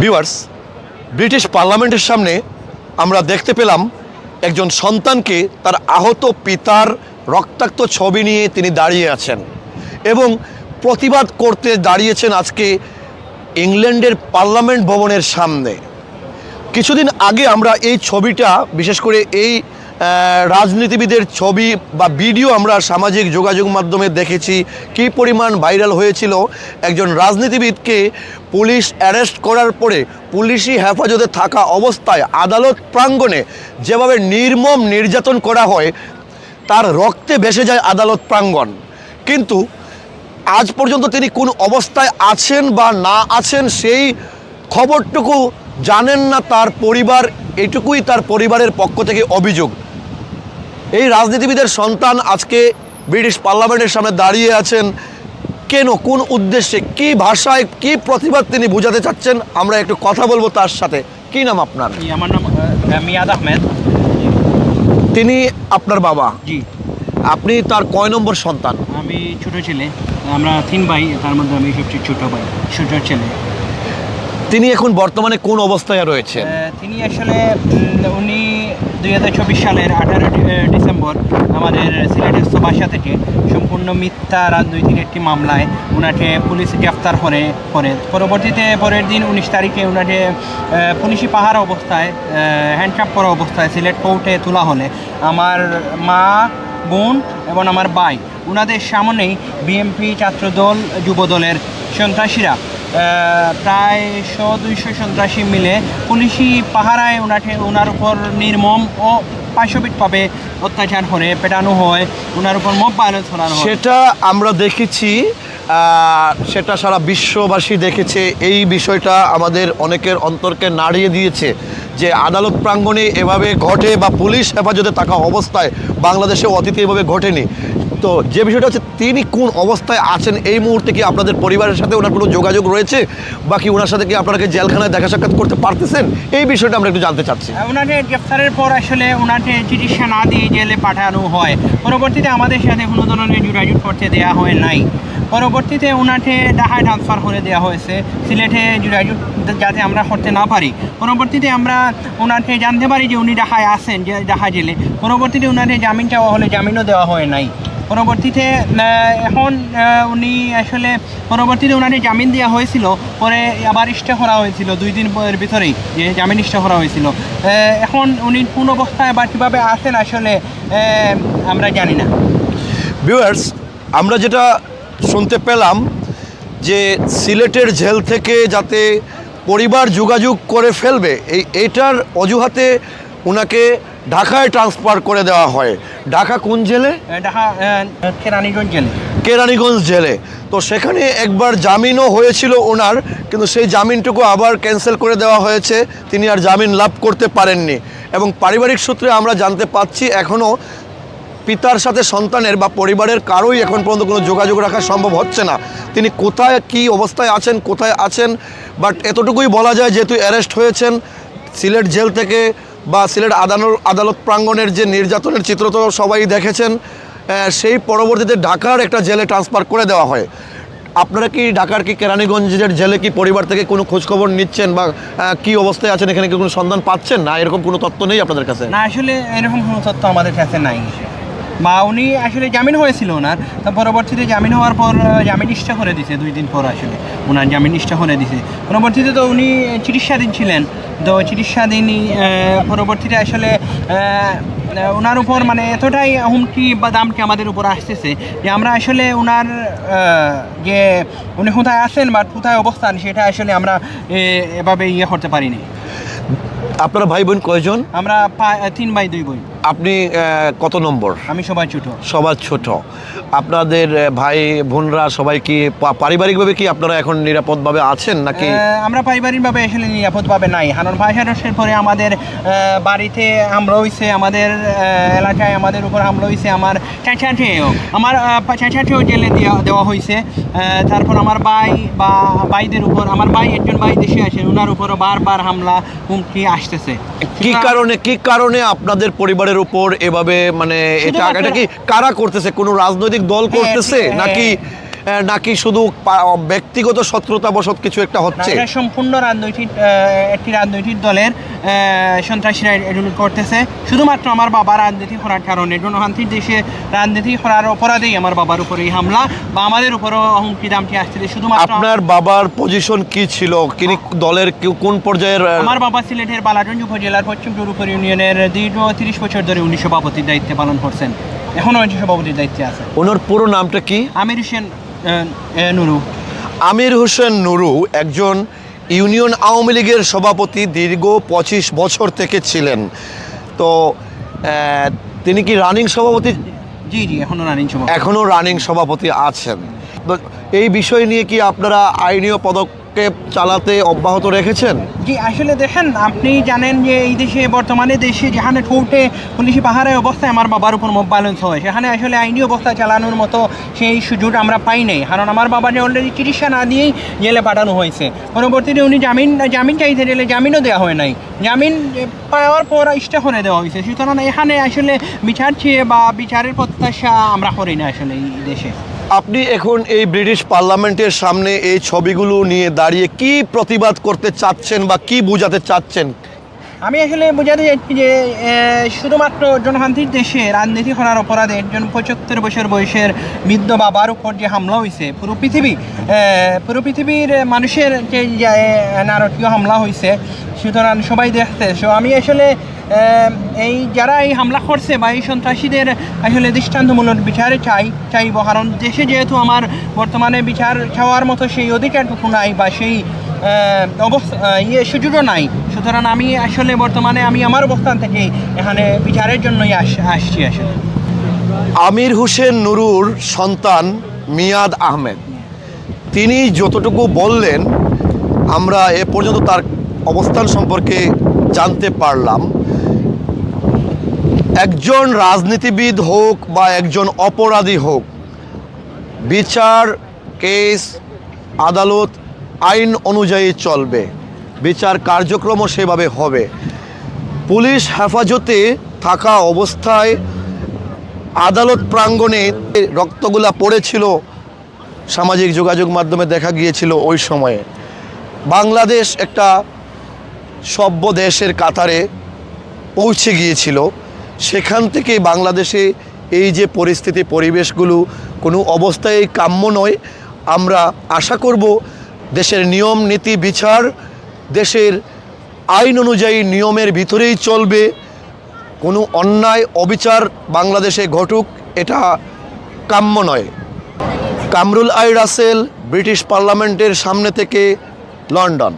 Viewers British পার্লামেন্টের সামনে আমরা দেখতে পেলাম একজন সন্তানকে তার আহত পিতার রক্তাক্ত ছবি নিয়ে তিনি দাঁড়িয়ে আছেন এবং প্রতিবাদ করতে দাঁড়িয়েছেন আজকে ইংল্যান্ডের পার্লামেন্ট ভবনের সামনে। কিছুদিন আগে আমরা এই ছবিটা, বিশেষ করে এই রাজনীতিবিদের ছবি বা ভিডিও আমরা সামাজিক যোগাযোগ মাধ্যমে দেখেছি। কী পরিমাণ ভাইরাল হয়েছিল? একজন রাজনীতিবিদকে পুলিশ অ্যারেস্ট করার পরে পুলিশি হেফাজতে থাকা অবস্থায় আদালত প্রাঙ্গণে যেভাবে নির্মম নির্যাতন করা হয়, তার রক্তে ভেসে যায় আদালত প্রাঙ্গণ। কিন্তু আজ পর্যন্ত তিনি কোন অবস্থায় আছেন বা না আছেন সেই খবরটুকু জানেন না, তার পরিবার, এটুকুই তার পরিবারের পক্ষ থেকে অভিযোগ। এই রাজনীতিবিদের সন্তান আজকে ব্রিটিশ পার্লামেন্টের সামনে দাঁড়িয়ে আছেন। কেন? কোন উদ্দেশ্যে? কি ভাষায়? কি প্রতিবাদ তিনি বোঝাতে চাচ্ছেন? আমরা একটু কথা বলব তার সাথে। কি নাম আপনার? আমার নাম মিয়াদ আহমেদ। তিনি আপনার বাবা? জি। আপনি তার কয় নম্বর সন্তান? আমি ছোট ছেলে। আমরা তিন ভাই তার মধ্যে আমি সবচেয়ে ছোট ভাই ছোট ছেলে। তিনি এখন বর্তমানে কোন অবস্থায় রয়েছেন? আহ, তিনি আসলে উনি দুই হাজার চব্বিশ সালের আঠারো ডিসেম্বর আমাদের সিলেটের বাসা থেকে সম্পূর্ণ মিথ্যা রাজনৈতিক একটি মামলায় ওনাকে পুলিশ গ্রেফতার করে করে। পরবর্তীতে পরের দিন উনিশ তারিখে ওনাকে পুলিশি পাহাড় অবস্থায় হ্যান্ডকাপ করা অবস্থায় সিলেট কোর্টে তোলা হলে। আমার মা, বোন এবং আমার ভাই ওনাদের সামনেই বিএমপি ছাত্রদল, যুবদলের সন্ত্রাসীরা প্রায় শো দুইশো সন্ত্রাসী মিলে পুলিশি পাহারায় ওনাকে ওনার উপর নির্মম ও পাশবিকভাবে অত্যাচার করে, পেটানো হয় ওনার উপর মব ভায়োলেন্স ছড়ানো সেটা আমরা দেখেছি সেটা সারা বিশ্ববাসী দেখেছে। এই বিষয়টা আমাদের অনেকের অন্তরকে নাড়িয়ে দিয়েছে। যে আদালত প্রাঙ্গণে এভাবে ঘটে বা পুলিশ হেফাজতে থাকা অবস্থায় বাংলাদেশে অতীতে এভাবে ঘটেনি। তো যে বিষয়টা হচ্ছে, তিনি কোন অবস্থায় আছেন এই মুহূর্তে কি আপনাদের পরিবারের সাথে ওনার কোনো যোগাযোগ রয়েছে? বা কি ওনার সাথে কি আপনারা কি জেলখানায় দেখা সাক্ষাৎ করতে পারতেছেন? এই বিষয়টা আমরা একটু জানতে চাচ্ছি। ওনাকে গ্রেফতারের পর আসলে ওনাকে চিকিৎসা না দিয়ে জেলে পাঠানো হয়। পরবর্তীতে আমাদের সাথে কোনো ধরনের যোগাযোগ করতে দেওয়া হয় নাই। পরবর্তীতে ওনাকে ঢাকায় ট্রান্সফার করে দেওয়া হয়েছে, সিলেটে যাতে আমরা করতে না পারি। পরবর্তীতে আমরা ওনাকে জানতে পারি যে উনি ঢাকায় আসেন যে ঢাকা জেলে। পরবর্তীতে ওনাকে জামিন চাওয়া হলে জামিনও দেওয়া হয় নাই। পরবর্তীতে এখন উনি আসলে পরবর্তীতে ওনাকে জামিন দেওয়া হয়েছিল, পরে আবার ইস্টে করা হয়েছিল, দুই দিন ভিতরেই যে জামিন ইস্টে করা হয়েছিল। এখন উনি কোন অবস্থায় বা কীভাবে আসেন আসলে আমরা জানি না। ভিউয়ার্স আমরা যেটা শুনতে পেলাম যে সিলেটের জেল থেকে যাতে পরিবার যোগাযোগ করে ফেলবে এই এটার অজুহাতে ওনাকে ঢাকায় ট্রান্সফার করে দেওয়া হয়। ঢাকা কোন জেলে? কেরানীগঞ্জ জেলে। কেরানীগঞ্জ জেলে। তো সেখানে একবার জামিনও হয়েছিল ওনার কিন্তু সেই জামিনটুকু আবার ক্যান্সেল করে দেওয়া হয়েছে। তিনি আর জামিন লাভ করতে পারেননি। এবং পারিবারিক সূত্রে আমরা জানতে পাচ্ছি এখনও পিতার সাথে সন্তানের বা পরিবারের কারোই এখন পর্যন্ত কোনো যোগাযোগ রাখা সম্ভব হচ্ছে না। তিনি কোথায়, কি অবস্থায় আছেন, কোথায় আছেন? বাট এতটুকুই বলা যায় যেহেতু অ্যারেস্ট হয়েছেন, সিলেট জেল থেকে বা সিলেট আদালত আদালত প্রাঙ্গণের যে নির্যাতনের চিত্র তো সবাই দেখেছেন সেই পরবর্তীতে ঢাকার একটা জেলে ট্রান্সফার করে দেওয়া হয়। আপনারা কি ঢাকার কি কেরানীগঞ্জের জেলে কি পরিবার থেকে কোনো খোঁজখবর নিচ্ছেন বা কি অবস্থায় আছেন, এখানে কি কোনো সন্ধান পাচ্ছেন? না, এরকম কোনো তথ্য নেই আপনাদের কাছে? না, আসলে এরকম কোনো তথ্য আমাদের কাছে নাই। বা উনি আসলে জামিন হয়েছিল ওনার। তো পরবর্তীতে জামিন হওয়ার পর জামিন ইচ্ছা করে দিছে দুই দিন পর আসলে ওনার জামিন ইচ্ছা করে দিছে। পরবর্তীতে তো উনি চিকিৎসাধীন ছিলেন। তো চিকিৎসাধীন আহ, পরবর্তীতে আসলে ওনার উপর মানে এতটাই হুমকি বা দামটি আমাদের উপর আসতেছে যে আমরা আসলে ওনার যে উনি কোথায় আছেন বা কোথায় অবস্থান সেটা আসলে আমরা এভাবে ইয়ে করতে পারিনি। আপনারা ভাই বোন কয়জন? আমরা তিন বাই দুই বই আপনি কত নম্বর? আমি সবাই ছোট। সবার ছোট। আপনাদের ভাই বোনরা সবাই কি পারিবারিকভাবে কি আপনারা এখন নিরাপদভাবে আছেন নাকি? আমরা পারিবারিকভাবে আসলে নিরাপদভাবে নাই। হানন ভাই হানসের পরে আমাদের বাড়িতে হামলা হয়েছে আমাদের এলাকায় আমাদের উপর হামলা হয়েছে আমার চাচাঠেও আমার চাচাঠেও জেলে দেওয়া দেওয়া হয়েছে তারপর আমার ভাই বা ভাইদের উপর আমার ভাই একজন ভাই দেশে আছে ওনার উপরও বারবার হামলা হুমকি আসতেছে। কি কারণে কি কারণে আপনাদের পরিবারের উপর এভাবে মানে এটা এটা কি কারা করতেছে? কোনো রাজনৈতিক দল করতেছে? হ্যাঁ, নাকি নাকি শুধু ব্যক্তিগত শত্রুতাবশত কিছু একটা হচ্ছে? সম্পূর্ণ রাজনৈতিক একটি রাজনৈতিক দলের সন্ত্রাসীরা এগুলো করতেছে। শুধুমাত্র আমার বাবা রাজনীতি করার কারণে। জনহান্তির দেশে রাজনীতি করার অপরাধেই আমার বাবার উপরে এই হামলা বা আমাদের উপরও হুমকি দামটি আসছে শুধুমাত্র আপনার বাবার পজিশন কি ছিল? তিনি দলের কোন পর্যায়ের আমার বাবা সিলেটের বালাগঞ্জ উপজেলার পশ্চিম টুরুপুর ইউনিয়নের দীর্ঘ তিরিশ বছর ধরে উনি সভাপতির দায়িত্বে পালন করছেন। এখনও সভাপতির দায়িত্বে আছে। ওনার পুরো নামটা কি? আমির হোসেন নুরু। আমির হোসেন নুরু একজন ইউনিয়ন আওয়ামী লীগের সভাপতি দীর্ঘ পঁচিশ বছর থেকে ছিলেন। তো তিনি কি রানিং সভাপতি? জি জি এখনও রানিং সভাপতি। এখনও রানিং সভাপতি আছেন। তো এই বিষয় নিয়ে কি আপনারা আইনীয় পদক্ষেপ চালাতে অব্যাহত রেখেছেন? জি, আসলে দেখেন, আপনি জানেন যে এই দেশে, বর্তমানে দেশে যেখানে ঠোঁটে পুলিশি পাহাড়ের অবস্থায় আমার বাবার উপর মোব ব্যালেন্স হয়, সেখানে আসলে আইনি অবস্থা চালানোর মতো সেই সুযোগ আমরা পাই নাই। কারণ আমার বাবাকে অলরেডি চিকিৎসা না দিয়েই জেলে পাঠানো হয়েছে। পরবর্তীতে উনি জামিন জামিন চাইতে গেলে জামিনও দেওয়া হয় নাই। জামিন পাওয়ার পর করে দেওয়া হয়েছে। সুতরাং এখানে আসলে বিচার চেয়ে বা বিচারের প্রত্যাশা আমরা করি না আসলে এই দেশে। আপনি এখন এই ব্রিটিশ পার্লামেন্টের সামনে এই ছবিগুলো নিয়ে দাঁড়িয়ে কি প্রতিবাদ করতে চাচ্ছেন বা কি বোঝাতে চাচ্ছেন? আমি আসলে বোঝাতে চাইছি যে শুধুমাত্র জনহান্তির দেশে রাজনীতি করার অপরাধে একজন পঁচাত্তর বছর বয়সের বৃদ্ধ বাবার উপর যে হামলা হয়েছে পুরো পৃথিবী পুরো পৃথিবীর মানুষের যে নারকীয় হামলা হয়েছে সুতরাং সবাই দেখতে সো আমি আসলে এই যারা এই হামলা করছে বা এই সন্ত্রাসীদের আসলে দৃষ্টান্তমূলক বিচারে চাই, চাইব। কারণ দেশে যেহেতু আমার বর্তমানে বিচার চাওয়ার মতো সেই অধিকারটুকু নাই বা সেই অবস্থা ইয়ে সুযোগও নাই। সুতরাং আমি আসলে বর্তমানে আমি আমার অবস্থান থেকে এখানে বিচারের জন্যই আস- আসছি আসলে। আমির হোসেন নুরুর সন্তান মিয়াদ আহমেদ। তিনি যতটুকু বললেন, আমরা এ পর্যন্ত তার অবস্থান সম্পর্কে জানতে পারলাম। একজন রাজনীতিবিদ হোক বা একজন অপরাধী হোক, বিচার, কেস, আদালত, আইন অনুযায়ী চলবে, বিচার কার্যক্রমও সেভাবে হবে। পুলিশ হেফাজতে থাকা অবস্থায় আদালত প্রাঙ্গণে রক্তগুলা পড়েছিল, সামাজিক যোগাযোগ মাধ্যমে দেখা গিয়েছিল ওই সময়ে। বাংলাদেশ একটা সভ্য দেশের কাতারে পৌঁছে গিয়েছিল। সেখান থেকে বাংলাদেশে এই যে পরিস্থিতি, পরিবেশগুলো, কোনো অবস্থায় কাম্য নয়। আমরা আশা করব দেশের নিয়ম, নীতি, বিচার দেশের আইন অনুযায়ী নিয়মের ভিতরেই চলবে। কোনো অন্যায়, অবিচার বাংলাদেশে ঘটুক, এটা কাম্য নয়। কামরুল আই রাসেল, ব্রিটিশ পার্লামেন্টের সামনে থেকে লন্ডন।